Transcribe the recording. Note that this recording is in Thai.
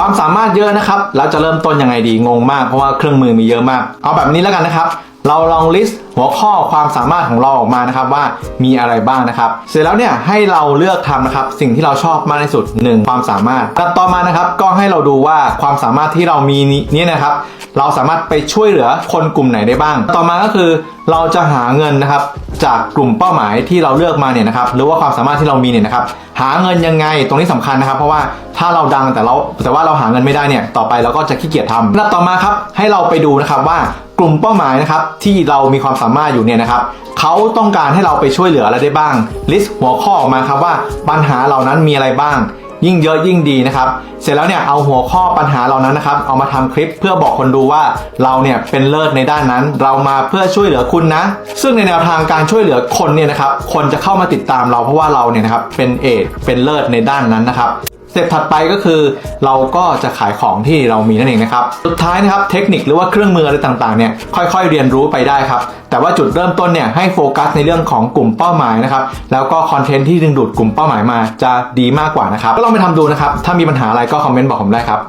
ความสามารถเยอะนะครับแล้วจะเริ่มต้นยังไงดีงงมากเพราะว่าเครื่องมือมีเยอะมาก เอาแบบนี้แล้วกันนะครับ เราลองลิสต์หัวข้อความสามารถของเราออกมานะครับว่ามีอะไรบ้างนะครับ เสร็จแล้วเนี่ยให้เราเลือกทำนะครับสิ่งที่เราชอบมากที่สุด 1 ความสามารถแต่ต่อมานะครับก็ให้เราดูว่าความสามารถที่เรามีนี้นะครับ เราสามารถไปช่วยเหลือคนกลุ่มไหนได้บ้าง ต่อมาก็คือเราจะหาเงินนะครับ จากกลุ่มเป้าหมายที่เราเลือกมาเนี่ยนะครับหรือว่าความสามารถที่เรามีเนี่ยนะครับหาเงินยังไงตรงนี้สำคัญนะครับ เพราะว่าถ้าเราดังแต่เราแต่ว่าเราหาเงินไม่ได้เนี่ยต่อไปเราก็จะขี้เกียจทำลำดับต่อมาครับให้เราไปดูนะครับว่ากลุ่มเป้าหมายนะครับที่เรามีความสามารถอยู่เนี่ยนะครับเขาต้องการให้เราไปช่วยเหลืออะไรได้บ้างลิสต์หัวข้อออกมาครับว่าปัญหาเหล่านั้นมีอะไรบ้าง ยิ่งเยอะยิ่งดีนะครับ เสร็จแล้วเนี่ยเอาหัวข้อปัญหาเหล่านั้นนะครับ เอามาทำคลิปเพื่อบอกคนดูว่าเราเนี่ยเป็นเลิศในด้านนั้น เรามาเพื่อช่วยเหลือคุณนะ ซึ่งในแนวทางการช่วยเหลือคนเนี่ยนะครับ คนจะเข้ามาติดตามเราเพราะว่าเราเนี่ยนะครับเป็นเอกเป็นเลิศในด้านนั้นนะครับเต็ปถัดไปก็คือเราก็จะขายของที่เรามีนั่นเองนะครับ สุดท้ายนะครับเทคนิคหรือว่าเครื่องมืออะไรต่างๆเนี่ยค่อยๆ เรียนรู้ไปได้ครับ แต่ว่าจุดเริ่มต้นเนี่ยให้โฟกัสในเรื่องของกลุ่มเป้าหมายนะครับแล้วก็คอนเทนต์ที่ดึงดูดกลุ่มเป้าหมายมาจะดีมากกว่านะครับก็ลองไปทำดูนะครับถ้ามีปัญหาอะไรก็คอมเมนต์บอกผมได้ครับ